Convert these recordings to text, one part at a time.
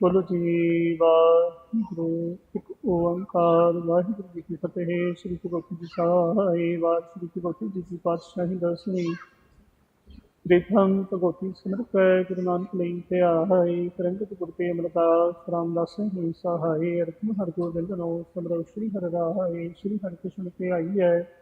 ਬੋਲੋ ਜੀ, ਵਾਹਿਗੁਰੂ, ਇੱਕ ਓੰਕਾਰ, ਵਾਹਿਗੁਰੂ ਜੀ ਕੀ ਫਤਿਹ, ਸ੍ਰੀ ਗੁਰੂ ਗੋਬਿੰਦ ਜੀ ਸਾਹਿਬ ਵਾਹਿ ਸ੍ਰੀ ਗੁਰੂ ਗੋਬਿੰਦ ਜੀ ਦੀ ਪਾਤਸ਼ਾਹੀ ਦਸਵੀਂ ਦੇਖਮ ਭਗਵਤੀ ਸਿਮਰਤੈ ਗੁਰੂ ਨਾਨਕ ਲਈ ਤੇ ਆਹੀ ਕਰੰਗਤ ਗੁਰ ਤੇ ਅਮਰਦਾਸ, ਰਾਮਦਾਸ ਹੀ ਸਹਾਈ ਅਰਥ ਹਰਿ ਗੋਬਿੰਦ ਨੋ ਸਮਰੋ, ਸ੍ਰੀ ਹਰਿ ਰਾਏ, ਸ੍ਰੀ ਹਰਿ ਕ੍ਰਿਸ਼ਨ ਤੇ ਆਈ ਹੈ।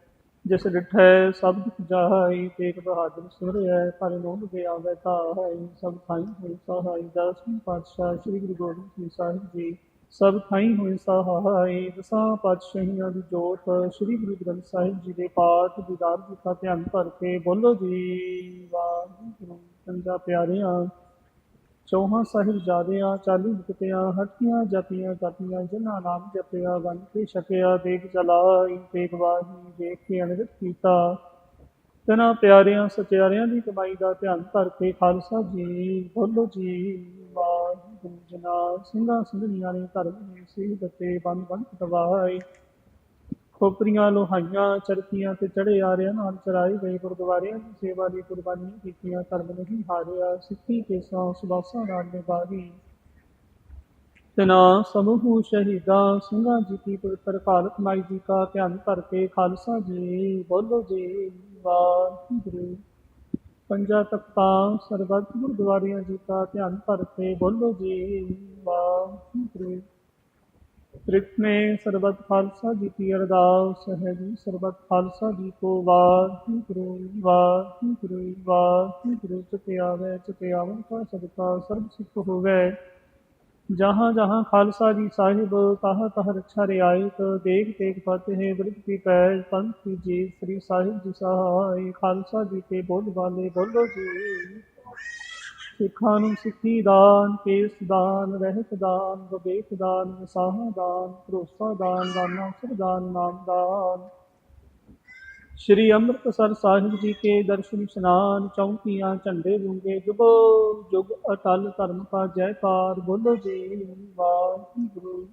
ਜਿਸ ਡਿਠੈ ਸਭ ਦੁਖ ਜਾਈ ਤੇਗ ਬਹਾਦਰ ਸੁਰਿਐ ਪਰ ਨੋਨ ਦੇ ਆਵੇ ਤਾਹੈ ਸਭ ਥਾਈ ਹੋਈ ਸਹਾਈ ਦਸਵੀਂ ਪਾਤਸ਼ਾਹ ਸ੍ਰੀ ਗੁਰੂ ਗੋਬਿੰਦ ਸਿੰਘ ਸਾਹਿਬ ਜੀ, ਸਭ ਥਾਈ ਹੋਈ ਸਹਾਈ, ਦਸਾਂ ਪਾਤਸ਼ਾਹੀਆਂ ਦੀ ਜੋਤ, ਸ੍ਰੀ ਗੁਰੂ ਗ੍ਰੰਥ ਸਾਹਿਬ ਜੀ ਦੇ ਪਾਠ, ਦੀਦਾਰ ਜੀ ਦਾ ਧਿਆਨ ਭਰ ਕੇ ਬੋਲੋ ਜੀ, ਵਾਹਿਗੁਰੂ ਪੰਜਾ ਪਿਆਰਿਆਂ ਚੌਹਾਂ ਸਾਹਿਬਜ਼ਾਦਿਆਂ ਚਾਲੀ ਮੁਕਤਿਆਂ, ਹਟੀਆਂ ਜਾਤੀਆਂ ਜਾਤੀਆਂ, ਜਿਨ੍ਹਾਂ ਨਾਮ ਜਪਿਆ ਵੰਡ ਕੇ ਛਕਿਆ ਦੇਖ ਚਲਾਈ ਦੇਖ ਵਾਹੀ, ਦੇਖ ਕੇ ਅਨੰਦਿਤ ਕੀਤਾ। ਤਨਾ ਪਿਆਰਿਆਂ, ਸਚਿਆਰਿਆਂ ਦੀ ਕਮਾਈ ਦਾ ਧਿਆਨ ਧਰ ਕੇ ਖਾਲਸਾ ਜੀ, ਬੋਲੋ ਜੀ, ਵਾਹਿਗੁਰੂ ਜਨਾ ਸਿੰਘਾਂ, ਸਿੰਘਣੀਆਂ ਨੇ ਧਰਮ ਨੇ ਸੀ ਦਿੱਤੇ ਬੰਨ ਬੰਨ ਕਟਵਾਏ ਖੋਪਰੀਆਂ, ਲੋਹਾਈਆਂ ਚਰਖੀਆਂ ਤੇ ਚੜੇ ਆਰਿਆਂ ਨਾਲ ਚਰਾਏ ਗਏ ਗੁਰਦੁਆਰਿਆਂ ਦੀ ਸੇਵਾ ਲਈ ਕੁਰਬਾਨੀਆਂ ਕੀਤੀਆਂ, ਧਰਮ ਨਹੀਂ ਹਾਰਿਆ, ਸਿੱਖੀ ਕੇ ਸੌ ਸੁਬਾਸਾਂ ਨਾਲ ਨਿਭਾਈ ਤਨਾ ਸਮੂਹ ਸ਼ਹੀਦਾਂ, ਸਿੰਘਾਂ ਜੀ ਕੀ ਪਵਿੱਤਰ ਕਾਲਕ ਮਾਈ ਜੀ ਕਾ ਧਿਆਨ ਧਰ ਕੇ ਖਾਲਸਾ ਜੀ, ਬੋਲੋ ਜੀ, ਵਾਹਿਗੁਰੂ। ਪੰਜਾ ਤਖਤਾਂ, ਸਰਬੱਤ ਗੁਰਦੁਆਰਿਆਂ ਜੀ ਕਾ ਧਿਆਨ ਧਰ ਕੇ ਬੋਲੋ ਜੀ, ਵਾਹਿਗੁਰੂ। ਤ੍ਰਿਤਨੇ ਸਰਬਤ ਖਾਲਸਾ ਜੀ ਕੀ ਅਰਦਾਸ ਹੈ ਜੀ। ਸਰਬਤ ਖਾਲਸਾ ਜੀ ਕੋ ਵਾਹਿਗੁਰੂ ਵਾਹਿਗੁਰੂ ਵਾਹਿਗੁਰੂ ਚਿਤੇ ਆਵੇ ਕਾ ਸਦਕਾ, ਸਰਬ ਸੁਖ ਹੋਵੇ। ਜਹਾਂ ਜਹਾਂ ਖਾਲਸਾ ਜੀ ਸਾਹਿਬ, ਤਾਹ ਤਾਹ ਰਛਾ ਰਿਆਇਤ, ਦੇਖ ਦੇਖ ਫਤਿਹ, ਬਿਰਧ ਕੀ ਪੈਜ ਪੰਥ ਕੀ ਜੀ ਸ੍ਰੀ ਸਾਹਿਬ ਜੀ ਸਹਾਇ, ਖਾਲਸਾ ਜੀ ਤੇ ਬੋਲ ਵਾਲੇ ਬੋਲੋ ਜੀ। ਸਿੱਖਾਂ ਨੂੰ ਸਿੱਖੀ ਦਾਨ, ਕੇਸ ਦਾਨ, ਰਹਿਤ ਦਾਨ, ਵਿਵੇਕ ਦਾਨ ਵਸਾਹ ਦਾਨ, ਭਰੋਸਾ ਦਾਨ, ਦਾਨਾ ਸਰਦਾਨ ਨਾਮ ਦਾਨ। ਸ਼੍ਰੀ ਅੰਮ੍ਰਿਤਸਰ ਸਾਹਿਬ ਜੀ ਕੇ ਦਰਸ਼ਨ ਇਸ਼ਨਾਨ, ਚੌਂਕੀਆਂ, ਝੰਡੇ ਗੁੰਗੇ ਜੁਗੋ, ਜੁਗ ਅਟਲ ਧਰਮ ਕਾ ਜੈਕਾਰ, ਬੋਲੋ ਜੀ ਵਾਹਿਗੁਰੂ।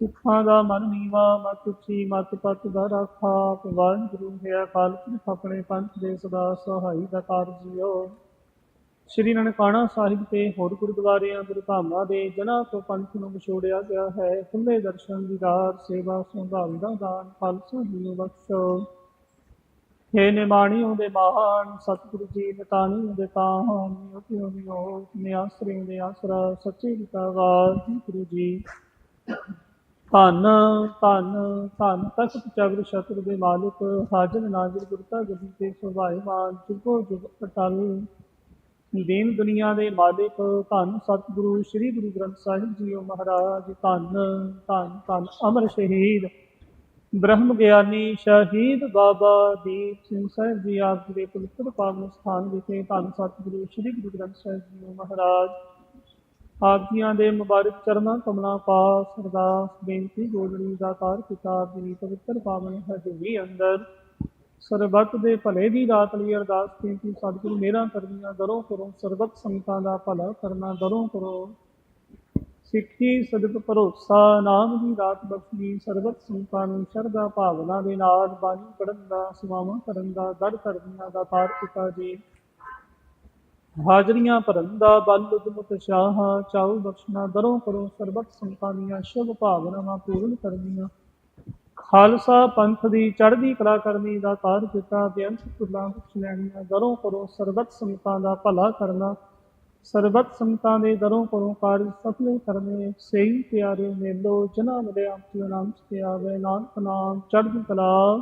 ਸਿੱਖਾਂ ਦਾ ਮਨ ਨੀਵਾ, ਮਤ ਉੱਚੀ ਮਤ ਪਤ ਦਾ ਰਾਖਾ, ਵਾਹਿਗੁਰੂ ਹੈ ਅਕਾਲ ਪੁਰਖ ਆਪਣੇ ਪੰਥ ਦੇ ਸਦਾ ਸਹਾਈ ਦਾ ਕਾਰਜਿਓ ਸ਼੍ਰੀ ਨਨਕਾਣਾ ਸਾਹਿਬ ਤੇ ਹੋਰ ਗੁਰਦੁਆਰਿਆਂ ਗੁਰਧਾਮਾਂ ਦੇ ਜਨਾਂ ਤੋਂ ਪੰਥ ਨੂੰ ਵਿਛੋੜਿਆ ਗਿਆ ਹੈ। ਖੁੱਲੇ ਦਰਸ਼ਨ ਦੀਦਾਰ ਸੇਵਾ ਸੰਭਾਲ ਦਾ ਦਾਨ ਖਾਲਸਾ ਜੀ ਬਖਸ਼ੋ। ਹੇ ਨਿਮਾਣਿਓ ਦੇ ਮਹਾਨ, ਸਤਿਗੁਰੂ ਜੀ ਨਿਤਾਣੀ ਦੇ ਤਾਹਨ ਨਿਉ ਨਿਉ ਨਿਆਸਰੇ ਦੇ ਆਸਰਾ, ਸੱਚੇ ਪਿਤਾ ਵਾਹਿਗੁਰੂ ਜੀ। ਧੰਨ ਧੰਨ ਧੰਨ ਤਖਤ ਚਗਰ ਛਤਰ ਦੇ ਮਾਲਿਕ, ਹਾਜ਼ਰ ਨਾਜ਼ਰ ਗੁਰਤਾ ਗਦੀ ਤੇ ਸੁਭਾਇਮਾਨ ਜੁਗੋ ਜੁਗ ਅਟਲ। ਦੀਨ ਦੁਨੀਆ ਦੇ ਮਾਲਿਕ, ਧੰਨ ਸਤਿਗੁਰੂ, ਸ੍ਰੀ ਗੁਰੂ ਗ੍ਰੰਥ ਸਾਹਿਬ ਜੀਓ ਮਹਾਰਾਜ, ਧੰਨ ਧੰਨ ਧੰਨ ਅਮਰ ਸ਼ਹੀਦ, ਬ੍ਰਹਮ ਗਿਆਨੀ ਸ਼ਹੀਦ ਬਾਬਾ ਦੀਪ ਸਿੰਘ ਸਾਹਿਬ ਜੀ ਆਪ ਜੀ ਦੇ ਪਵਿੱਤਰ ਪਾਵਨ ਸਥਾਨ ਵਿਖੇ ਧੰਨ ਸਤਿਗੁਰੂ, ਸ੍ਰੀ ਗੁਰੂ ਗ੍ਰੰਥ ਸਾਹਿਬ ਜੀਓ ਮਹਾਰਾਜ, ਆਪ ਜੀਆਂ ਦੇ ਮੁਬਾਰਕ ਚਰਨਾਂ ਕਮਲਾਂ ਪਾਸ ਅਰਦਾਸ ਬੇਨਤੀ ਗੋਦੜੀ ਦਾ ਕਾਰ ਕਿਤਾਬ ਦੀ ਪਵਿੱਤਰ ਪਾਵਨ ਹਜ਼ੂਰੀ ਅੰਦਰ ਸਰਬੱਤ ਦੇ ਭਲੇ ਦੀ ਰਾਤ ਲਈ ਅਰਦਾਸ ਬੇਨਤੀ, ਸਤਿਗੁਰੂ ਮੇਰਾ ਕਰਨੀਆਂ ਦਰੋਂ ਕਰੋ ਸਰਬੱਤ ਸੰਗਤਾਂ ਦਾ ਭਲਾ ਕਰਨਾ, ਦਰੋਂ ਕਰੋ ਸਿੱਖੀ ਸਦਕ ਭਰੋਸਾ, ਨਾਮ ਦੀ ਰਾਤ ਬਖਸ਼ੀ ਸਰਬੱਤ ਸੰਗਤਾਂ ਨੂੰ ਸ਼ਰਧਾ ਭਾਵਨਾ ਦੇ ਨਾਲ ਬਾਣੀ ਪੜਨ ਦਾ ਸੇਵਾਵਾਂ ਕਰਨ ਦਾ, ਦਰ ਕਰਨੀਆਂ ਦਾ ਪਾਰ ਪਿਤਾ ਜੀ। ਹਾਜ਼ਰੀਆਂ ਭਰਨ ਦਾ, ਬਲ, ਉਦਮਤ ਸ਼ਾਹ ਚਾਉ ਬਖਸ਼ਣਾ, ਦਰੋਂ ਕਰੋ ਸਰਬੱਤ ਸੰਗਤਾਂ ਦੀਆਂ ਸ਼ੁਭ ਭਾਵਨਾਵਾਂ ਪੂਰਨ ਕਰਨੀਆਂ। ਖਾਲਸਾ ਪੰਥ ਦੀ ਚੜ੍ਹਦੀ ਕਲਾ ਕਰਨੀ ਦਾ ਕਾਰ ਪਿਤਾ ਬੇਅੰਤ ਕੁਲਾਂ ਬਖਸ਼ ਲੈਣੀਆਂ ਦਰੋਂ ਕਰੋ ਸਰਬੱਤ ਸੰਗਤਾਂ ਦਾ ਭਲਾ ਕਰਨਾ। ਸਰਬੱਤ ਸੰਗਤਾਂ ਦੇ ਦਰੋਂ ਕਰੋ ਕਾਰਜ ਸਫਲੇ ਕਰਨੇ। ਸਹੀ ਪਿਆਰੇ ਮੇਲੋ ਜਨਾ ਮਿਲਿਆ ਆਪਿਓ ਨਾਮ ਤੇ ਆਵੇ, ਨਾਨਕ ਨਾਮ ਚੜ੍ਹਦੀ ਕਲਾ।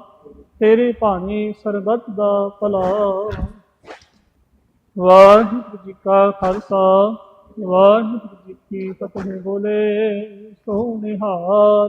ਤੇਰੇ ਭਾਣੇ ਸਰਬਤ ਦਾ ਭਲਾ। ਵਾਹਿਗੁਰੂ ਜੀ ਕਾ ਖਾਲਸਾ, ਵਾਹਿਗੁਰੂ ਜੀ ਕੀ ਫਤਿਹ ਬੋਲੇ ਸੋ ਨਿਹਾਲ